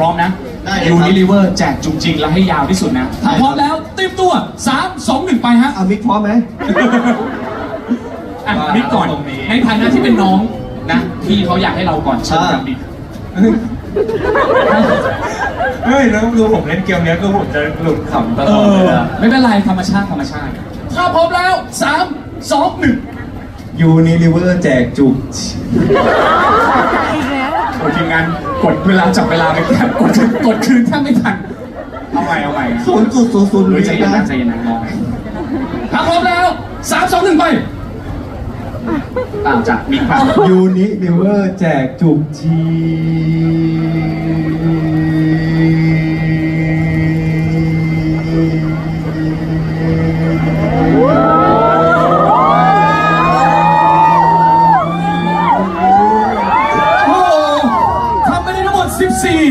พร้อมนะได้เลยยูครับนิลิเวอร์แจกจุงจริงและให้ยาวที่สุดนะถ้าพร้อมแล้วเตรียมตัว 3 2 1 ไปฮะเอามิกพร้อมไหม อะว่าบิ๊กก่อน ตรงนี้ ในฐานะที่เป็นน้องนะพี่เขาอยากให้เราก่อนเชิญครับบิ๊กเฮ้ยแล้วดูผมเล่นเกมเนี้ยคือผมจะหลุดขำตเอลอดเลยออะไม่เป็นไรธรรมชาติธรรมชาติถ้าพร้อมแล้ว 3 2 1ยูนิลิเวอร์แจกจุกโอ้ทีม งานกดเวลาจับเวลาไปแทบกดกดคืนแทบไม่ทันเอาใหม่เอาใหม่ศูนย์จุดศูนย์ศูนย์หรืใจเย็นใจเย็นนะมองถ้าพร้อมแล้วสามสองหนึ่งไปต่างจากมีความยูนิเนวอร์แจกจุกชีวู้ Sim, sim.